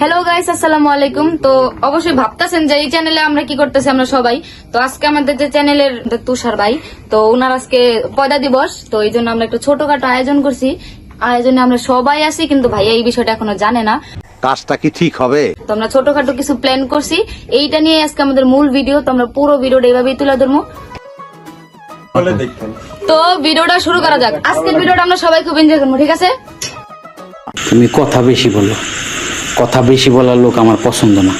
Hello guys আসসালামু আলাইকুম। তো অবশ্যই ভাবতেছেন যে এই চ্যানেলে আমরা কি করতেছি আমরা সবাই। তো আজকে আমাদের যে চ্যানেলের তুষার ভাই তো ওনার আজকে পয়দা দিবস তো এই জন্য আমরা একটু ছোটখাটো আয়োজন করছি। আয়োজনে আমরা সবাই আছি কিন্তু ভাইয়া এই বিষয়টা এখনও জানে না। কাজটা কি ঠিক হবে? তো আমরা ছোটখাটো কিছু প্ল্যান করছি। এইটা নিয়ে আজকে আমাদের মূল ভিডিও তো আমরা পুরো ভিডিওটা এইভাবেই তুলে ধরবো। তো ভিডিওটা শুরু করা যাক। আজকের ভিডিওটা আমরা সবাই খুব এনজয় করব ঠিক আছে? তুমি কথা বেশি বলো। কথা বেশি বলার লোক আমার পছন্দ না।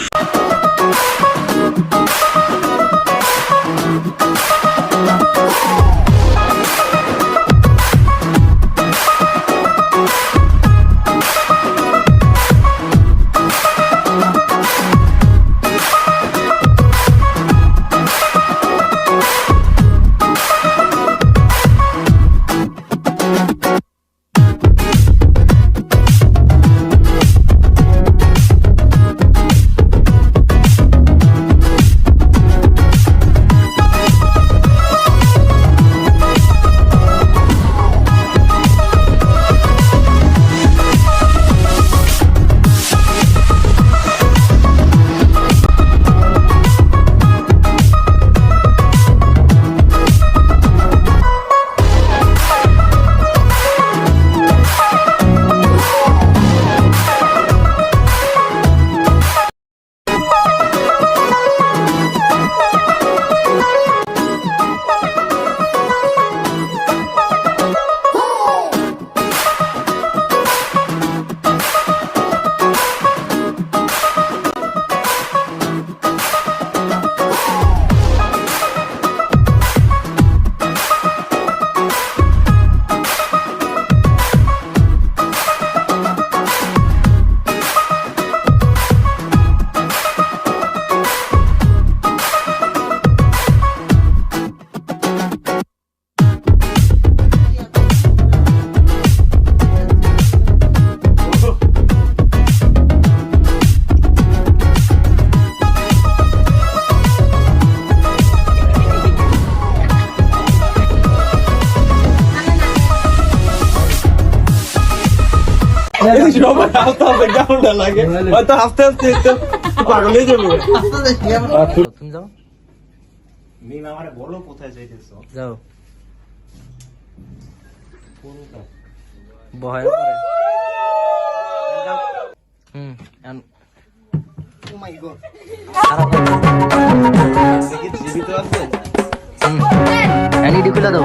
সবাই হাসতে হাসতে কেমনটা লাগে। হয়তো হাসতে হাসতে পাগল হয়ে যাবে। তুমি যাও। মিম আমারে বলো কোথায় যাইতেছো? যাও। বহায় পরে হুম এখন। দেখি জীবিত আছে? হুম। এনইডি খুলে দাও।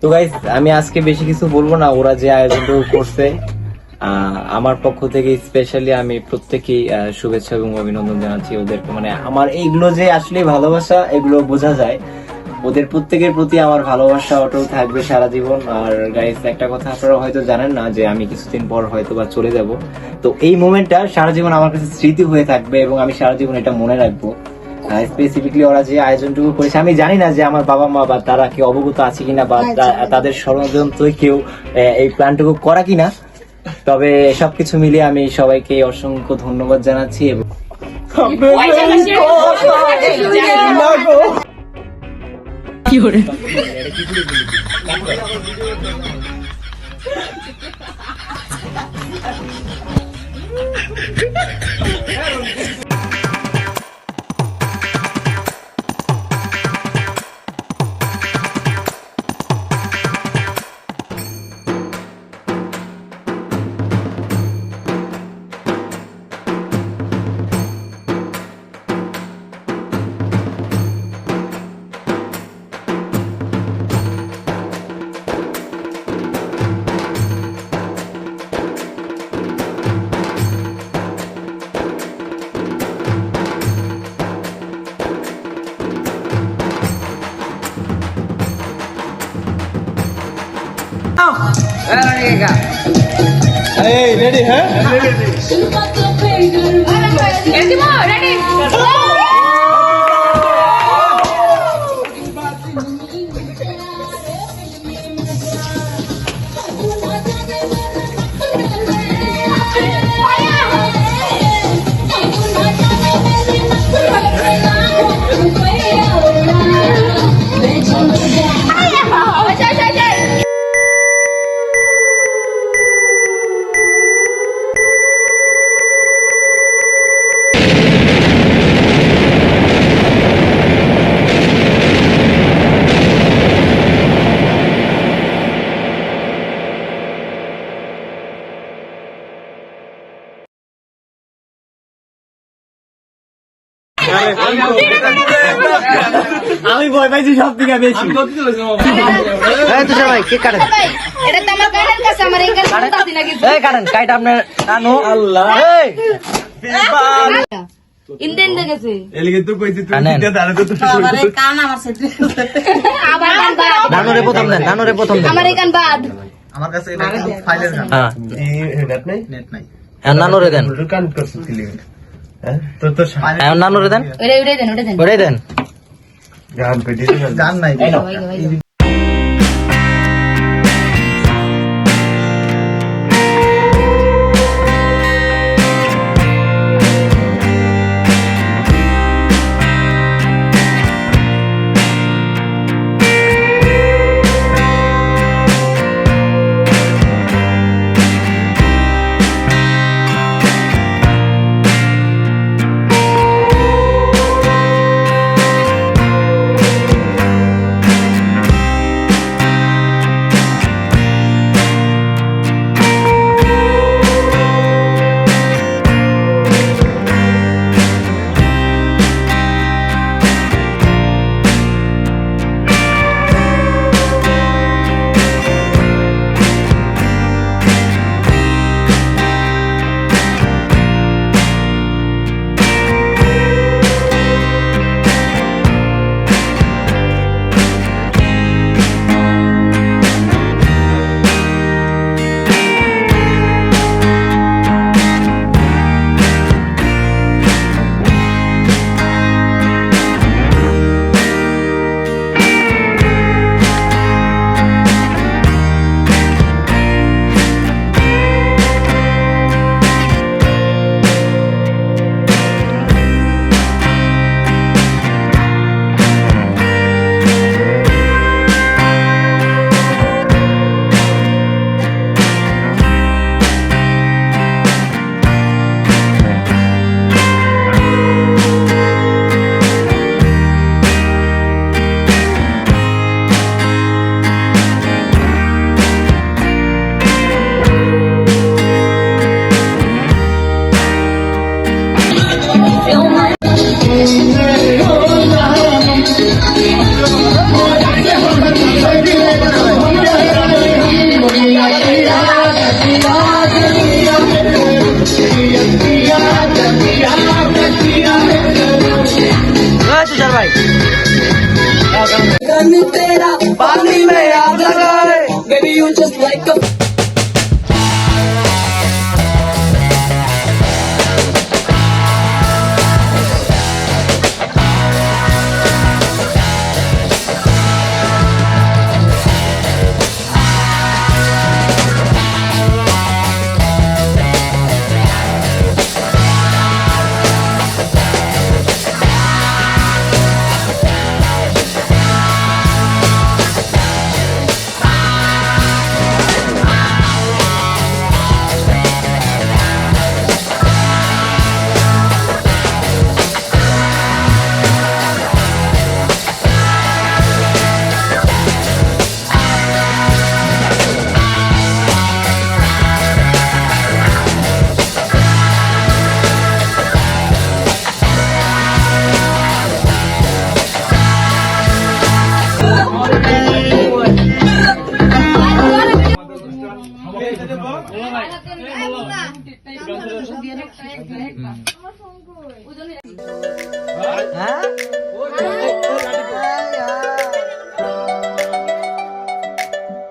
তো গাইজ আমি আজকে বেশি কিছু বলব না, ওরা যে আয়োজনটুকু করছে আমার পক্ষ থেকে স্পেশালি আমি প্রত্যেকেই শুভেচ্ছা এবং অভিনন্দন জানাচ্ছি। ওদেরকে মানে আমার এইগুলো যে আসলে ভালোবাসা, এগুলো বোঝা যায়। ওদের প্রত্যেকের প্রতি আমার ভালোবাসা অটল থাকবে সারা জীবন। আর গাইস একটা কথা আপনারা হয়তো জানেন না যে আমি কিছুদিন পর হয়তো বা চলে যাব। তো এই মোমেন্টটা সারা জীবন আমার কাছে স্মৃতি হয়ে থাকবে এবং আমি সারা জীবন এটা মনে রাখব। স্পেসিফিকলি ওরা যে আয়োজনটুকু করেছে আমি জানি না যে আমার বাবা মা বা তারা কি অবগত আছে কিনা বা তা- তাদের ষড়যন্ত্র কেউ এই প্ল্যানটুকু করা কিনা। তবে সবকিছু মিলিয়ে আমি সবাইকে অসংখ্য ধন্যবাদ জানাচ্ছি এবং কি করে? Ready Ready? Ready? you. আমি ভয় পাইছি সব থেকে বেশি ভাই কাটেন। এটা তো আমার কাছে আমার এই কাছে শুনতাছি না এই কাটেন কাইটা আপনার নানু। আল্লাহ। এই। ইন্দে ইন্দে গেছে। এলিগে তুই কইছি তুই কানেন। দাঁড়া তো তুই আমার কান বাদ। নানুরে প্রথম দেন নানুরে প্রথম দেন। আমার এই কান বাদ। আমার কাছে এটা ফাইলের গান হ্যাঁ। নেট নেই নেট নাই? এখন দেন। ব্লুটুথ কানেক্ট করছিস কি লিগে হ্যাঁ এখন নানুরে দেন ওরে ওরে দেন। ওরে দেন ওটাই দেন। গান পেটি গান নাই।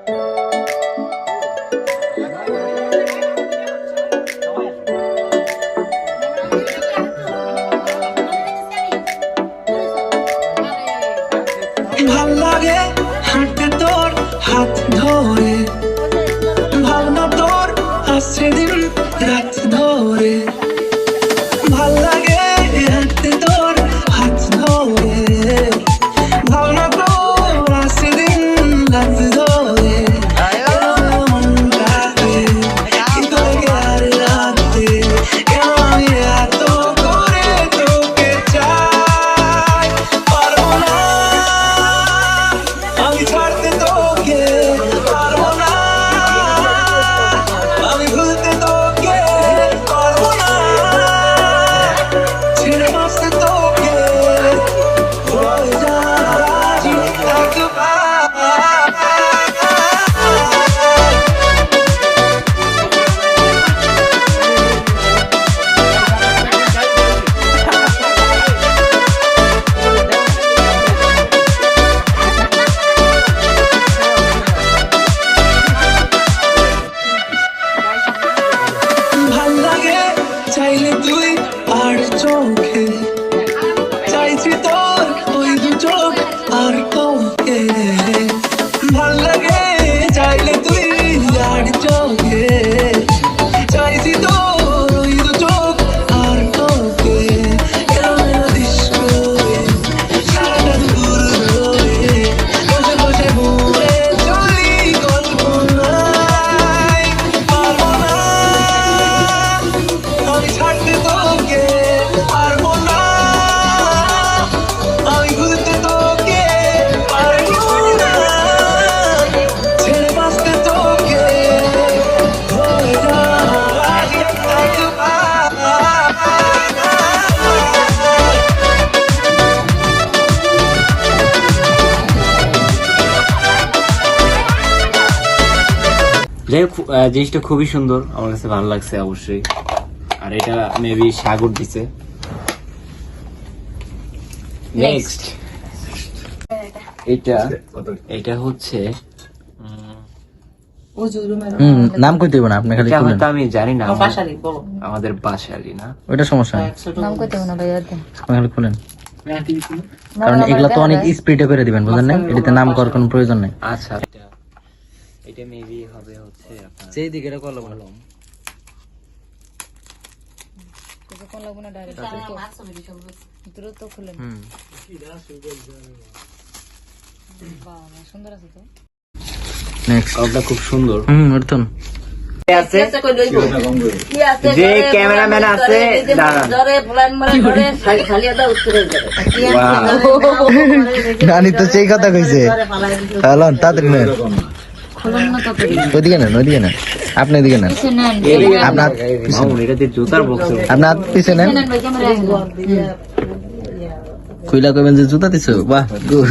ভালো যাই হোক জিনিসটা খুবই সুন্দর। আমার কাছে ভালো লাগছে অবশ্যই। আর এটা মেবি সাগর দিছে। নেক্সট এটা এটা হচ্ছে নাম কই না আপনি খালি এটা আমি জানি না আমাদের বাসালি না। ওইটা সমস্যা নাম কইতে না ভাইয়া আপনি খালি খুলেন। কারণ এগুলো তো অনেক স্পিডে করে দিবেন বুঝলেন? না এটাতে নাম করার কোনো প্রয়োজন নেই। আচ্ছা। এটা মেবি হবে হচ্ছে আপনার সেই দিকে এটা কলম। কলম। কোন লাগবে না ডাইরেক্ট দ্রুত খুলেন হুম। বাবা সুন্দর আছে তো। নেক্সট খুব সুন্দর। হুম আছে? যে ক্যামেরাম্যান আছে নানি তো সেই কথা কইছে। তাড়াতাড়ি খুলেন না তো ওইদিকে নেন ওইদিকে নেন। আপনি এদিকে নেন। আপনার আপনার পিছে নেন। কইবেন যে জুতা দিছো? বাহ গুড।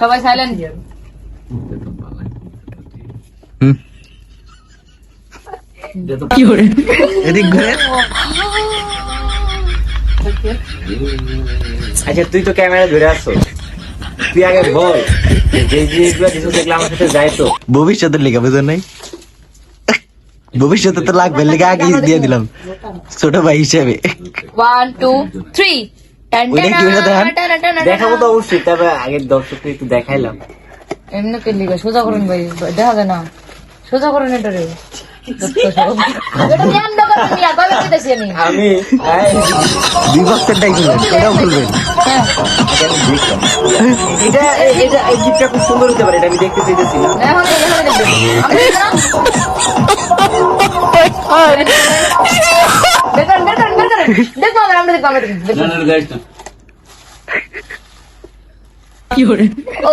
সবাই সাইলেন্ট হুম। এদিক ঘুরে। আচ্ছা তুই তো ক্যামেরা ধরে আসছো তুই আগে বল যে জিনিসগুলো দিছো দেখলে আমার সাথে যায় তো। ভবিষ্যতের লেখা বুঝেন নাই? ভবিষ্যতে তো লাগবে লেখা আগে দিয়ে দিলাম ছোট ভাই হিসেবে। ওয়ান টু থ্রি দেখাবো তো অবশ্যই তবে আগের দর্শককে একটু দেখাইলাম। এমনি কে লিখা সোজা করুন ভাই দেখা যায় না। সোজা করুন এটা আমি এটাও খুলবেন এটা এটা এই খুব সুন্দর হতে পারে এটা আমি দেখতে চাইতেছি না। ও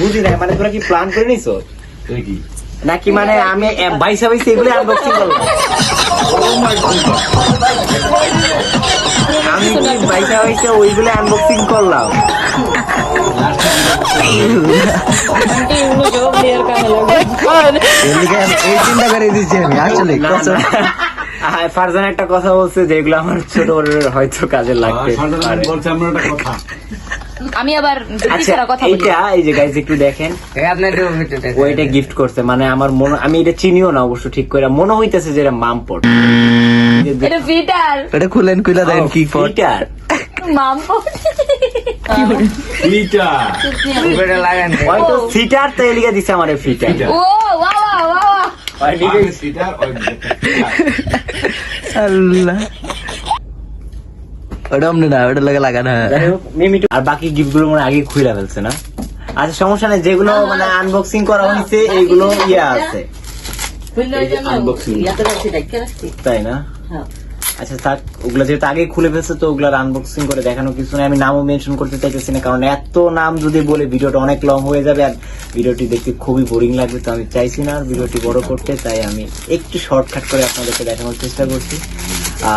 বুঝি না মানে তোরা কি প্ল্যান করে নিছো? নাকি মানে আমি বাইসা বাইসা এগুলো আনবক্সিং করলাম। আমি কি বাইসা বাইসা ওইগুলো আনবক্সিং করলাম? এই চিন্তা করে দিচ্ছি আমি আসলে ফারজান একটা কথা বলছে যেগুলো আমার ছোট হয়তো কাজে লাগবে। পারে। আমি আবার আচ্ছা ছাড়া কথা বলি। এইটা এই যে গাইজ একটু দেখেন। ওইটা গিফট করছে মানে আমার মনে আমি এটা চিনিও না অবশ্য ঠিক করে। মনে হইতেছে যে এটা মামপট এটা ফিটার এটা খুলেন খুলে দেন কি ফিটার মামপট হয়তো ফিটার তো এলিগা দিছে আমারে ফিটার। ও ওয়া ওয়া ওয়া। আল্লাহ। ওটা অমনি না ওটা লাগে লাগা না যাই হোক, মিমিটু আর বাকি গিফটগুলো মনে হয় আগে খুলে ফেলছে না? আচ্ছা সমস্যা নেই যেগুলো মানে আনবক্সিং করা হয়েছে এইগুলো ইয়ে আছে। তাই না? আচ্ছা থাক ওগুলো যেহেতু আগে খুলে ফেলছে তো ওগুলার আনবক্সিং করে দেখানো কিছু নেই। আমি নামও মেনশন করতে চাইতেছি না কারণ এত নাম যদি বলে ভিডিওটা অনেক লং হয়ে যাবে আর ভিডিওটি দেখতে খুবই বোরিং লাগবে তো আমি চাইছি না আর ভিডিওটি বড় করতে তাই আমি একটু শর্টকাট করে আপনাদেরকে দেখানোর চেষ্টা করছি।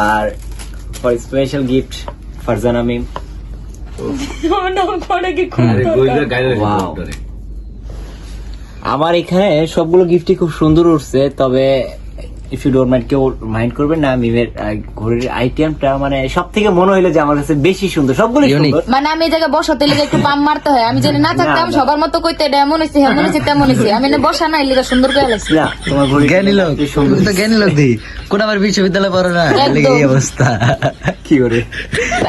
আর for a gift gift for Wow. আমার এখানে সবগুলো গিফটই খুব সুন্দর উঠছে তবে ইফ ইউ ডোন্ট মাইন্ড কেউ মাইন্ড করবেন না মিমের ঘড়ির আইটেমটা মানে সব থেকে মনে হইল যে আমার কাছে বেশি সুন্দর সবগুলো সুন্দর। মানে আমি এই জায়গায় বসতে লেগে একটু পাম মারতে হয় আমি যদি না থাকতাম না, না। সবার মতো কইতে এটা এমন হয়েছে এমন হয়েছে তেমন হয়েছে আমি না বসা নাই লেগে সুন্দর করে লাগছে না তোমার ঘড়ি জ্ঞানী লোক সুন্দর। তো জ্ঞানী লোক দি। কোন আবার বিশ্ববিদ্যালয়ে পড়ো না? লেগে এই অবস্থা? কি করে?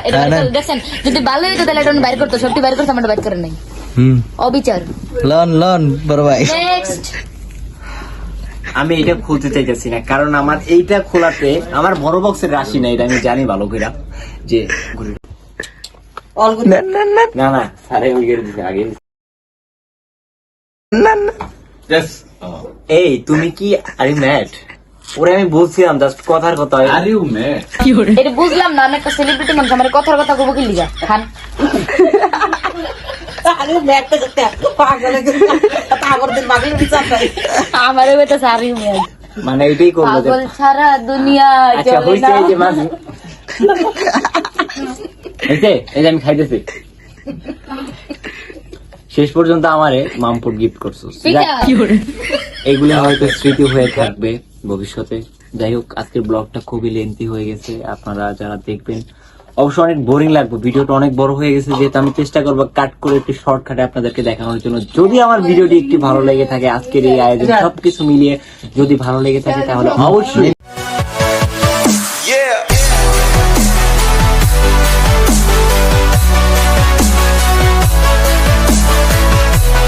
এটা না, না। যদি ভালো হইতো তাহলে এটা বাইর করতো সবটি বাইর করতো আমরা বাইর করে নাই। হুম। অবিচার। লন লন বড় ভাই। নেক্সট আমি এটা খুলতে চাইতেছি না। কারণ আমার এইটা খোলাতে আমার বড় বক্সের রাশি না এটা আমি জানি ভালো করে যে না না আরে আগে এই তুমি কি আরে ম্যাট ওরে আমি বলছিলাম জাস্ট কথার কথা। এটা বুঝলাম না আমি একটা সেলিব্রিটি মানুষ আমার কথার কথা কবো কি লিগা? খান। আমার বেটা সারি মেয়ে মানে এটাই করব যে- পাগল ছাড়া দুনিয়া আচ্ছা চলে এই যে মাছ হয়েছে এই যে আমি খাইতেছি। শেষ পর্যন্ত আমারে মামপুর গিফট করছ। এগুলো হয়তো স্মৃতি হয়ে থাকবে ভবিষ্যতে। যাই হোক আজকের ব্লগটা খুবই লেন্থি হয়ে গেছে। আপনারা যারা দেখবেন অবশ্য অনেক বোরিং লাগবে। ভিডিওটা অনেক বড় হয়ে গেছে যেহেতু আমি চেষ্টা করব কাট করে একটি শর্টকাটে আপনাদেরকে দেখানোর জন্য। যদি আমার ভিডিওটি একটি ভালো লেগে থাকে আজকের এই আয়োজন সবকিছু মিলিয়ে যদি ভালো লেগে থাকে তাহলে অবশ্যই